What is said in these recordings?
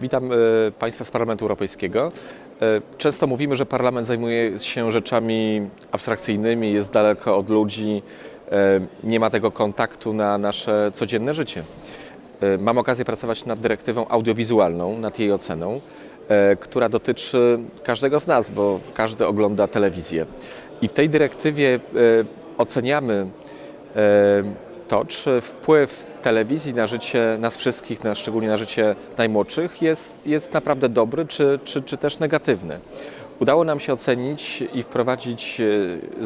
Witam e, Państwa z Parlamentu Europejskiego. E, Często mówimy, że Parlament zajmuje się rzeczami abstrakcyjnymi, jest daleko od ludzi, e, nie ma tego kontaktu na nasze codzienne życie. Mam okazję pracować nad dyrektywą audiowizualną, nad jej oceną, która dotyczy każdego z nas, bo każdy ogląda telewizję. I w tej dyrektywie oceniamy to, czy wpływ telewizji na życie nas wszystkich, na, szczególnie na życie najmłodszych, jest, jest naprawdę dobry, czy, czy, czy też negatywny. Udało nam się ocenić i wprowadzić e,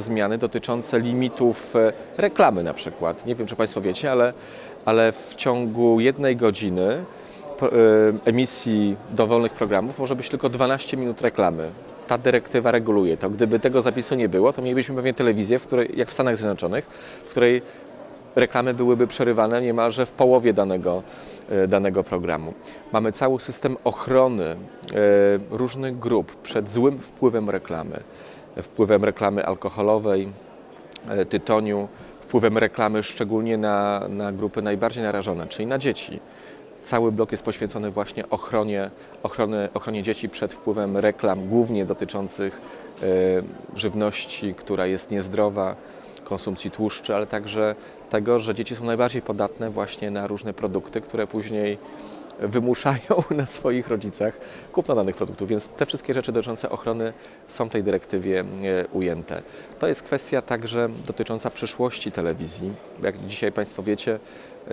zmiany dotyczące limitów e, reklamy na przykład. Nie wiem, czy Państwo wiecie, ale, ale w ciągu jednej godziny e, emisji dowolnych programów może być tylko 12 minut reklamy. Ta dyrektywa reguluje to. Gdyby tego zapisu nie było, to mielibyśmy pewnie telewizję, w której, jak w Stanach Zjednoczonych, w której reklamy byłyby przerywane niemalże w połowie danego, e, danego programu. Mamy cały system ochrony e, różnych grup przed złym wpływem reklamy. Wpływem reklamy alkoholowej, e, tytoniu, wpływem reklamy szczególnie na, na grupy najbardziej narażone, czyli na dzieci. Cały blok jest poświęcony właśnie ochronie, ochronie, ochronie dzieci przed wpływem reklam, głównie dotyczących żywności, która jest niezdrowa, konsumpcji tłuszczy, ale także tego, że dzieci są najbardziej podatne właśnie na różne produkty, które później wymuszają na swoich rodzicach kupno danych produktów. Więc te wszystkie rzeczy dotyczące ochrony są w tej dyrektywie e, ujęte. To jest kwestia także dotycząca przyszłości telewizji. Jak dzisiaj Państwo wiecie,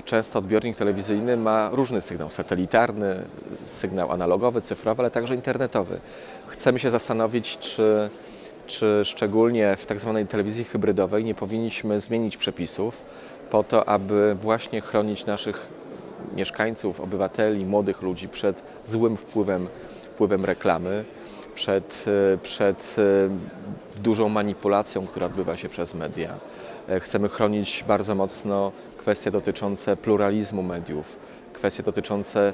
często odbiornik telewizyjny ma różny sygnał satelitarny, sygnał analogowy, cyfrowy, ale także internetowy. Chcemy się zastanowić, czy czy szczególnie w tak zwanej telewizji hybrydowej nie powinniśmy zmienić przepisów po to, aby właśnie chronić naszych mieszkańców, obywateli, młodych ludzi przed złym wpływem, wpływem reklamy, przed, e, przed e, dużą manipulacją, która odbywa się przez media. E, Chcemy chronić bardzo mocno kwestie dotyczące pluralizmu mediów, kwestie dotyczące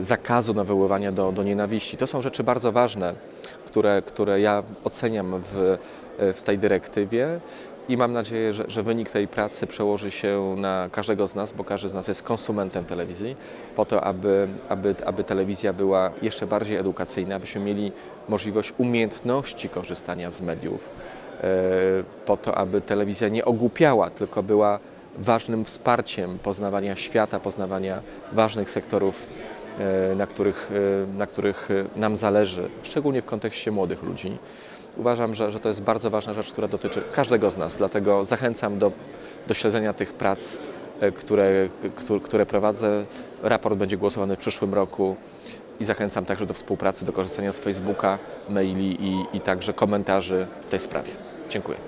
zakazu nawoływania do, do nienawiści. To są rzeczy bardzo ważne, które, które ja oceniam w, w tej dyrektywie i mam nadzieję, że, że wynik tej pracy przełoży się na każdego z nas, bo każdy z nas jest konsumentem telewizji, po to, aby, aby, aby telewizja była jeszcze bardziej edukacyjna, abyśmy mieli możliwość umiejętności korzystania z mediów, e, po to, aby telewizja nie ogłupiała, tylko była ważnym wsparciem poznawania świata, poznawania ważnych sektorów e, na których, e, na których e, nam zależy, szczególnie w kontekście młodych ludzi. Uważam, że, że to jest bardzo ważna rzecz, która dotyczy każdego z nas, dlatego zachęcam do, do śledzenia tych prac, e, które, któ- które prowadzę. Raport będzie głosowany w przyszłym roku i zachęcam także do współpracy, do korzystania z Facebooka, maili i, i także komentarzy w tej sprawie. Dziękuję.